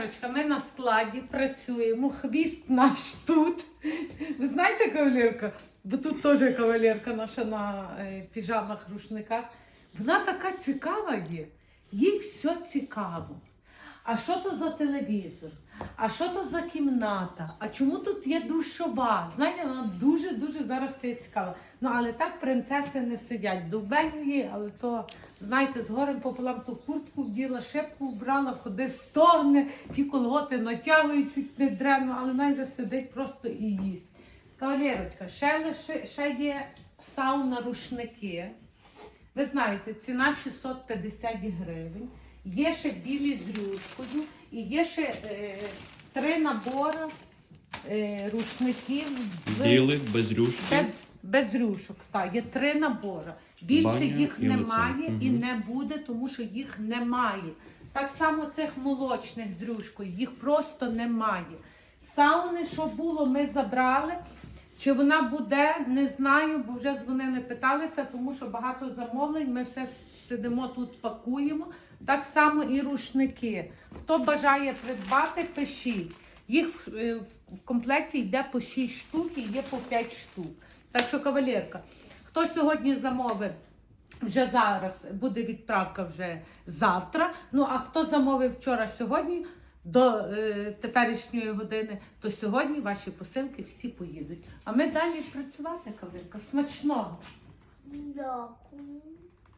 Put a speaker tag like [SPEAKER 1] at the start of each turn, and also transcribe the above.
[SPEAKER 1] Кавалерочка, ми на складі працюємо, хвіст наш тут. Ви знаєте, кавалерка? Бо тут теж кавалерка наша на е, піжамах, рушниках. Вона така цікава є. Їй все цікаво. А що то за телевізор? А що то за кімната? А чому тут є душова? Знаєте, вона дуже-дуже зараз стає цікава. Ну, але так принцеси не сидять. Довбенює, але то, знаєте, з пополам ту куртку вділа, шепку вбрала, ходи стогне, ті колготи натягує чуть не дренно, але вже сидить просто і їсть. Кавалерочка, ще, лише, ще є сауна рушники. Ви знаєте, ціна 650 гривень. Є ще білі з рюшкою і є ще е, три набори е, рушників з
[SPEAKER 2] Білих, без рюшки.
[SPEAKER 1] без, без рюшок. Так, є три набори. Більше
[SPEAKER 2] Баня
[SPEAKER 1] їх
[SPEAKER 2] і оце.
[SPEAKER 1] немає і
[SPEAKER 2] Мгм.
[SPEAKER 1] не буде, тому що їх немає. Так само цих молочних з рюшкою, їх просто немає. Сауни, що було, ми забрали. Чи вона буде, не знаю, бо вже дзвонили, питалися, тому що багато замовлень. Ми все сидимо тут, пакуємо. Так само і рушники. Хто бажає придбати, пишіть. Їх в, е, комплекті йде по 6 штук і є по 5 штук. Так що, кавалерка, хто сьогодні замовив, вже зараз буде відправка вже завтра. Ну а хто замовив вчора сьогодні до е, теперішньої години, то сьогодні ваші посилки всі поїдуть. А ми далі працювати, кавалерка. Смачного!
[SPEAKER 3] Дякую.